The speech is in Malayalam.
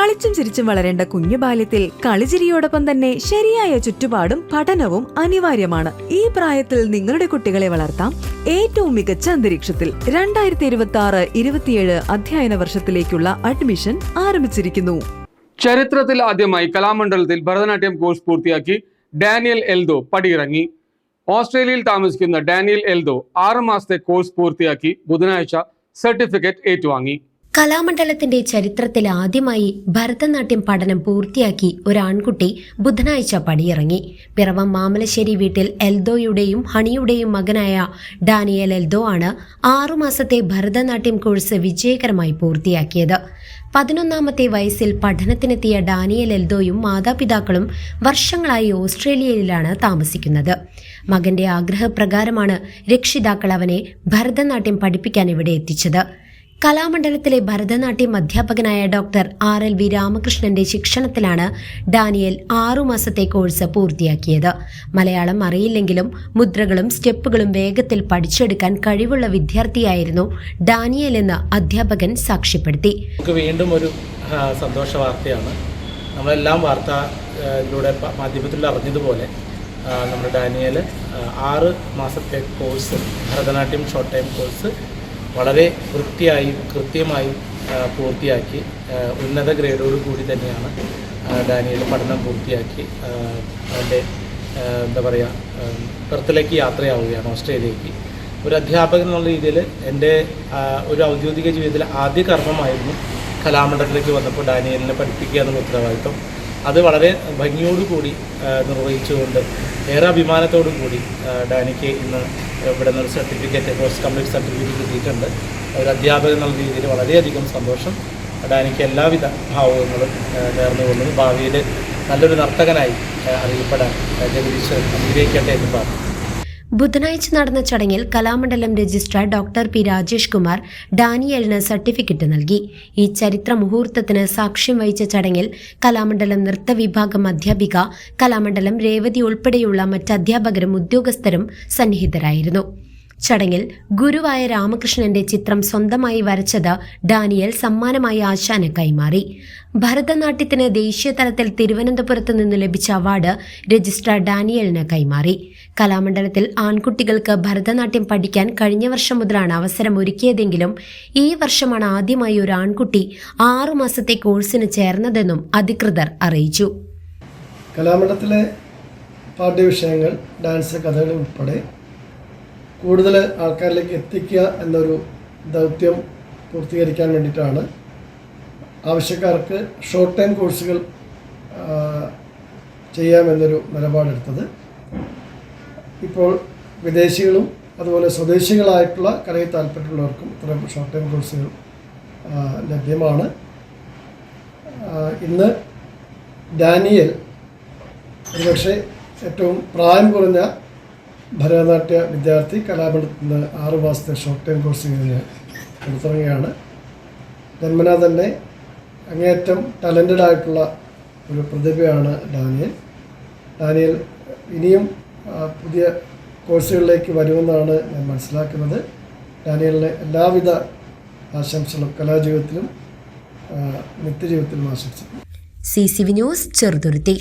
കളിച്ചും ചിരിച്ചും വളരേണ്ട കുഞ്ഞു ബാല്യത്തിൽ കളിചിരിയോടൊപ്പം തന്നെ ശരിയായ ചുറ്റുപാടും പഠനവും അനിവാര്യമാണ്. ഈ പ്രായത്തിൽ നിങ്ങളുടെ കുട്ടികളെ വളർത്താം ഏറ്റവും മികച്ച അന്തരീക്ഷത്തിൽ. രണ്ടായിരത്തി ഇരുപത്തി ആറ് ഇരുപത്തിയേഴ് അധ്യയന വർഷത്തിലേക്കുള്ള അഡ്മിഷൻ ആരംഭിച്ചിരിക്കുന്നു. ചരിത്രത്തിൽ ആദ്യമായി കലാമണ്ഡലത്തിൽ ഭരതനാട്യം കോഴ്സ് പൂർത്തിയാക്കി ഡാനിയൽ എൽദോ പടിയിറങ്ങി. ഓസ്ട്രേലിയയിൽ താമസിക്കുന്ന ഡാനിയൽ എൽദോ ആറ് മാസത്തെ കോഴ്സ് പൂർത്തിയാക്കി ബുധനാഴ്ച സർട്ടിഫിക്കറ്റ് ഏറ്റുവാങ്ങി. കലാമണ്ഡലത്തിന്റെ ചരിത്രത്തിൽ ആദ്യമായി ഭരതനാട്യം പഠനം പൂർത്തിയാക്കി ഒരാൺകുട്ടി ബുധനാഴ്ച പടിയിറങ്ങി. പിറവം മാമലശ്ശേരി വീട്ടിൽ എൽദോയുടെയും ഹണിയുടെയും മകനായ ഡാനിയൽ എൽദോ ആണ് ആറുമാസത്തെ ഭരതനാട്യം കോഴ്സ് വിജയകരമായി പൂർത്തിയാക്കിയത്. പതിനൊന്നാമത്തെ വയസ്സിൽ പഠനത്തിനെത്തിയ ഡാനിയൽ എൽദോയും മാതാപിതാക്കളും വർഷങ്ങളായി ഓസ്ട്രേലിയയിലാണ് താമസിക്കുന്നത്. മകന്റെ ആഗ്രഹപ്രകാരമാണ് രക്ഷിതാക്കൾ അവനെ ഭരതനാട്യം പഠിപ്പിക്കാൻ ഇവിടെ എത്തിച്ചത്. കലാമണ്ഡലത്തിലെ ഭരതനാട്യം അധ്യാപകനായ ഡോക്ടർ ആർ എൽ വി രാമകൃഷ്ണന്റെ ശിക്ഷണത്തിലാണ് ഡാനിയൽ ആറുമാസത്തെ കോഴ്സ് പൂർത്തിയാക്കിയത്. മലയാളം അറിയില്ലെങ്കിലും മുദ്രകളും സ്റ്റെപ്പുകളും വേഗത്തിൽ പഠിച്ചെടുക്കാൻ കഴിവുള്ള വിദ്യാർത്ഥിയായിരുന്നു ഡാനിയൽ എന്ന് അധ്യാപകൻ സാക്ഷ്യപ്പെടുത്തി. വീണ്ടും ഒരു സന്തോഷ വാർത്തയാണ്. നമ്മളെല്ലാം വാർത്തയിലൂടെ മാധ്യമത്തിൽ അറിഞ്ഞതുപോലെ നമ്മുടെ ഡാനിയൽ ആറ് മാസത്തെ course Bharatanatyam short time course വളരെ വൃത്തിയായും കൃത്യമായും പൂർത്തിയാക്കി ഉന്നത ഗ്രേഡോട് കൂടി തന്നെയാണ് ഡാനിയൽ പഠനം പൂർത്തിയാക്കി അവന്റെ എന്താ പറയുക പെർത്തിലേക്ക് യാത്രയാവുകയാണ് ഓസ്ട്രേലിയക്ക് ഒരു അധ്യാപകൻ എന്നുള്ള രീതിയിൽ എന്റെ ഒരു ഔദ്യോഗിക ജീവിതത്തിലെ ആദ്യ കർമ്മമായിരുന്നു കലാമണ്ഡലത്തിലേക്ക് വന്നപ്പോൾ ഡാനിയലിനെ പഠിപ്പിക്കുക എന്നുള്ള ഉത്തരവാദിത്വം. അത് വളരെ ഭംഗിയോടുകൂടി നിർവഹിച്ചുകൊണ്ട് ഏറെ അഭിമാനത്തോടു കൂടി ഡാനിക്ക് ഇന്ന് ഇവിടെ നിന്നൊരു സർട്ടിഫിക്കറ്റ് പോസ്റ്റ് കംപ്ലീറ്റ് സർട്ടിഫിക്കറ്റ് കിട്ടിയിട്ടുണ്ട്. ഒരു അധ്യാപകൻ എന്നുള്ള രീതിയിൽ വളരെയധികം സന്തോഷം. ഡാനിക്ക് എല്ലാവിധ ഭാവങ്ങളും നേർന്നുകൊള്ളുന്നു ഭാവിയിൽ നല്ലൊരു നർത്തകനായി അറിയപ്പെടാൻ ജഗദീശ് അനുഗ്രഹിക്കട്ടെ എന്ന് പ്രാർത്ഥിക്കുന്നു. ബുധനാഴ്ച നടന്ന ചടങ്ങിൽ Kalamandalam registrar doctor P Rajesh Kumar ഡാനിയലിന് certificate നൽകി. ഈ ചരിത്ര മുഹൂർത്തത്തിന് സാക്ഷ്യം വഹിച്ച ചടങ്ങിൽ കലാമണ്ഡലം നൃത്ത വിഭാഗം അധ്യാപിക കലാമണ്ഡലം രേവതി ഉൾപ്പെടെയുള്ള മറ്റ് അധ്യാപകരും ഉദ്യോഗസ്ഥരും സന്നിഹിതരായിരുന്നു. ചടങ്ങിൽ ഗുരുവായ രാമകൃഷ്ണന്റെ ചിത്രം സ്വന്തമായി വരച്ചത് ഡാനിയൽ സമ്മാനമായി ആശാന് കൈമാറി. ഭരതനാട്യത്തിന് ദേശീയ തലത്തിൽ തിരുവനന്തപുരത്ത് നിന്ന് ലഭിച്ച അവാർഡ് രജിസ്ട്രാർ ഡാനിയലിന് കൈമാറി. കലാമണ്ഡലത്തിൽ ആൺകുട്ടികൾക്ക് ഭരതനാട്യം പഠിക്കാൻ കഴിഞ്ഞ വർഷം മുതലാണ് അവസരം ഒരുക്കിയതെങ്കിലും ഈ വർഷമാണ് ആദ്യമായി ഒരു ആൺകുട്ടി ആറു മാസത്തെ കോഴ്സിന് ചേർന്നതെന്നും അധികൃതർ അറിയിച്ചു. കലാമണ്ഡലത്തിലെ പാഠ്യവിഷയങ്ങൾ ഡാൻസ് കഥകൾ ഉൾപ്പെടെ കൂടുതൽ ആൾക്കാരിലേക്ക് എത്തിക്കുക എന്നൊരു ദൗത്യം പൂർത്തീകരിക്കാൻ വേണ്ടിയിട്ടാണ് ആവശ്യക്കാർക്ക് ഷോർട്ട് ടൈം കോഴ്സുകൾ ചെയ്യാമെന്നൊരു നിലപാടെടുത്തത്. ഇപ്പോൾ വിദേശികളും അതുപോലെ സ്വദേശികളായിട്ടുള്ള കലയിൽ താല്പര്യമുള്ളവർക്കും ഇത്തരം ഷോർട്ട് ടൈം കോഴ്സുകൾ ലഭ്യമാണ്. ഇന്ന് ഡാനിയൽ ഒരുപക്ഷെ ഏറ്റവും പ്രായം കുറഞ്ഞ ഭരതനാട്യ വിദ്യാർത്ഥി കലാമണ്ഡലത്തിൽ നിന്ന് ആറു മാസത്തെ ഷോർട്ട് ടൈം കോഴ്സ് കഴിഞ്ഞ് പുറത്തിറങ്ങുകയാണ്. ജന്മന തന്നെ അങ്ങേയറ്റം ടാലന്റഡ് ആയിട്ടുള്ള ഒരു പ്രതിഭയാണ് ഡാനിയൽ. ഡാനിയൽ ഇനിയും പുതിയ കോഴ്സുകളിലേക്ക് വരുമെന്നാണ് ഞാൻ മനസ്സിലാക്കുന്നത്. ഡാനിയലിന് എല്ലാവിധ ആശംസകളും കലാജീവിതത്തിലും നിത്യജീവിതത്തിലും ആശംസിക്കുന്നു. C C V news Cheruthuruthy.